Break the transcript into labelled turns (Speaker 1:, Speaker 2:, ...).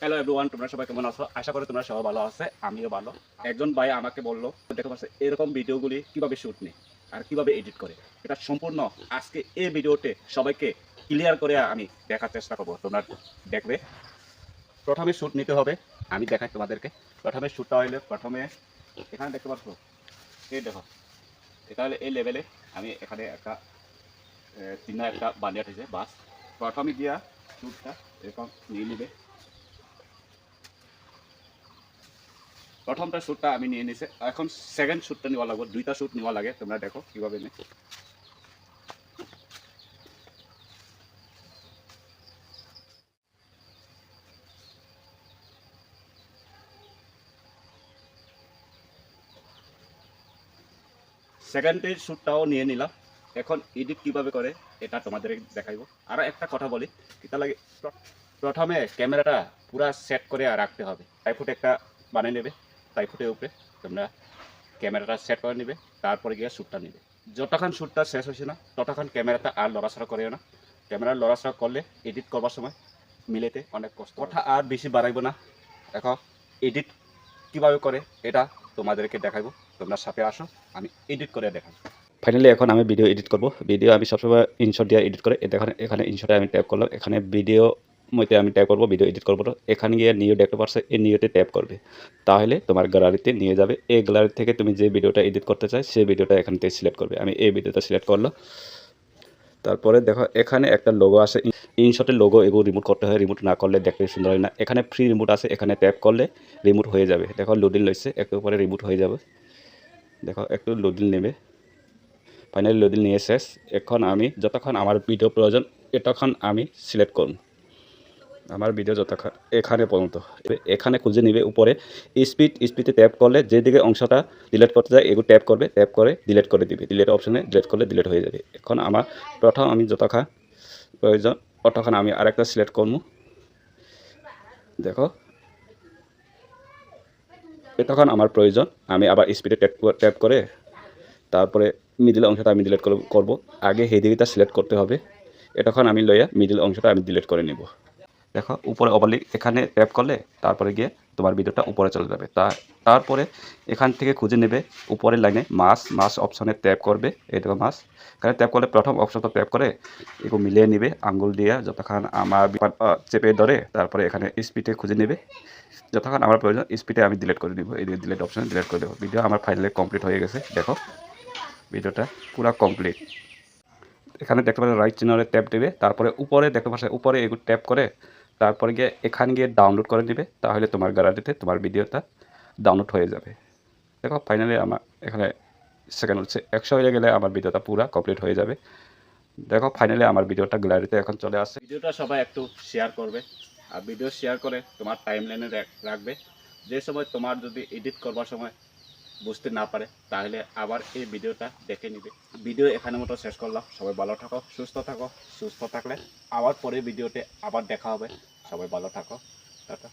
Speaker 1: Hello everyone তোমরা সবাই কেমন আছো? আশা করি তোমরা সবাই ভালো আছে, আমিও ভালো। একজন ভাই আমাকে বলল দেখতে পাচ্ছে এরকম ভিডিওগুলি কীভাবে শুট নেই আর কীভাবে এডিট করে? এটা সম্পূর্ণ আজকে এই ভিডিওতে সবাইকে ক্লিয়ার করে আমি দেখার চেষ্টা করব। তোমরা দেখবে, প্রথমে শ্যুট নিতে হবে, আমি দেখাই তোমাদেরকে। প্রথমে শ্যুটটা হইলে, প্রথমে এখানে দেখতে পাচ্ছ? এই দেখো, এটা হলে এই লেভেলে আমি এখানে একটা তিন একটা বানিয়ে উঠেছে বাস। প্রথমে দিয়া শ্যুটটা এরকম নিয়ে নেবে। প্রথমটা শ্যুটটা আমি নিয়ে নিছে। এখন সেকেন্ড শ্যুটটা নেওয়া লাগবে। দুইটা শ্যুট নেওয়া লাগে। তোমরা দেখো কীভাবে নে সেকেন্ডের শ্যুটটাও নিয়ে নিলাম। এখন এডিট কীভাবে করে, এটা তোমাদের দেখাইব। আর একটা কথা বলি। এটা লাগে প্রথমে ক্যামেরাটা পুরা সেট করে রাখতে হবে। টাইফুট একটা বানিয়ে নেবে। টাইফুটের উপরে। তোমরা ক্যামেরাটা সেট করে নেবে, তারপরে গিয়ে শ্যুটটা নেবে। যতক্ষণ শ্যুটটা শেষ হয়েছে না, ততক্ষণ ক্যামেরাটা আর লড়াছড়া করিও না। ক্যামেরা লড়াছড়া করলে এডিট করবার সময় মিলেতে অনেক কষ্ট কথা আর বেশি বাড়াইব না। দেখো এডিট কীভাবে করে, এটা তোমাদেরকে দেখাবো তোমরা সাথে আসো, আমি এডিট করে দেখাবো
Speaker 2: ফাইনালি এখন আমি ভিডিও এডিট করব। ভিডিও আমি সবসময় ইনশট দিয়ে এডিট করে এখানে এখানে ইনশটে আমি ট্যাপ করলাম। এখানে ভিডিও মধ্যে আমি ট্যাপ করব ভিডিও এডিট করব, এখানে গিয়ে নিউ দেখতে পারছ এই নিউতে ট্যাপ করবে। তাহলে তোমার গ্যালারিতে নিয়ে যাবে। এই গ্যালারি থেকে তুমি যে ভিডিওটা এডিট করতে চাই সেই ভিডিওটা এখান থেকে সিলেক্ট করবে। আমি এই ভিডিওটা সিলেক্ট করল। তারপরে দেখো, এখানে একটা লোগো আছে ইনশটের লোগো এগুলো রিমুভ করতে হয়। রিমুভ না করলে দেখতে সুন্দর হয় না। এখানে ফ্রি রিমুভ আছে, এখানে ট্যাপ করলে রিমুভ হয়ে যাবে। দেখো লোডিং লইছে একটু পরে রিমুভ হয়ে যাবে। দেখো, একটু লোডিং নেবে। ফাইনালি লোডিং নিয়ে শেষ। এখন আমি, যতক্ষণ আমার ভিডিও প্রয়োজন, এতক্ষণ আমি সিলেক্ট করুন আমার ভিডিও যতক্ষণ এখানে পর্যন্ত। এখানে খুঁজে নিবে উপরে স্পিড স্পিডে ট্যাপ করলে যেদিকে অংশটা ডিলেট করতে যায় এগুলো ট্যাপ করবে ট্যাপ করে ডিলেট করে দিবে। ডিলেট অপশনে ডিলেট করলে ডিলেট হয়ে যাবে। এখন আমার প্রথম আমি যতক্ষণ প্রয়োজন, ততক্ষণ আমি আরেকটা সিলেক্ট করব। দেখো তখন আমার প্রয়োজন, আমি আবার স্পিডে ট্যাপ ট্যাপ করে তারপরে মিডিল অংশটা আমি ডিলিট করব। আগে হেদিকটা সিলেক্ট করতে হবে। এতক্ষণ আমি লইয়া মিডিল অংশটা আমি ডিলেট করে নেব। দেখো, উপরে ওভারলি এখানে ট্যাপ করলে তারপরে গিয়ে তোমার ভিডিওটা উপরে চলে যাবে। তা তারপরে এখান থেকে খুঁজে নেবে উপরের লাইনে মাস মাস অপশনে ট্যাপ করবে এইটা মাস এখানে ট্যাপ করলে প্রথম অপশনটা ট্যাপ করে এগুলো মিলিয়ে নেবে, আঙ্গুল দিয়ে যতক্ষণ আমার চেপে ধরে, তারপরে এখানে স্পিডে খুঁজে নেবে। যতক্ষণ আমার প্রয়োজন স্পিডে আমি ডিলিট করে দিব এই ডিলিট অপশনে ডিলিট করে দেবো। ভিডিও আমার ফাইনালি কমপ্লিট হয়ে গেছে, দেখো। ভিডিওটা পুরো কমপ্লিট এখানে দেখতে পাচ্ছেন রাইট চিহ্নে ট্যাপ দেবে, তারপরে উপরে দেখতে পাচ্ছেন উপরে এগুলো ট্যাপ করে তারপরে গিয়ে এখানে গিয়ে ডাউনলোড করে নেবে, তাহলে তোমার গ্যালারিতে তোমার ভিডিওটা ডাউনলোড হয়ে যাবে। দেখো ফাইনালি আমার এখানে সেকেন্ড হচ্ছে, একশো হয়ে গেলে আমার ভিডিওটা পুরো কমপ্লিট হয়ে যাবে। দেখো ফাইনালি আমার ভিডিওটা গ্যালারিতে এখন চলে আসছে
Speaker 1: ভিডিওটা সবাই একটু শেয়ার করবে, আর ভিডিও শেয়ার করে তোমার টাইম লাইনে রাখবে। যে সময় তোমার যদি এডিট করবার সময় বুঝতে না পারে, তাহলে আবার এই ভিডিওটা দেখে নিবে। ভিডিও এখানে মতো শেষ করলাম। সবাই ভালো থাকো, সুস্থ থাকো, সুস্থ থাকলে আবার পরে ভিডিওতে আবার দেখা হবে। সবাই ভালো থাকো। টাটা।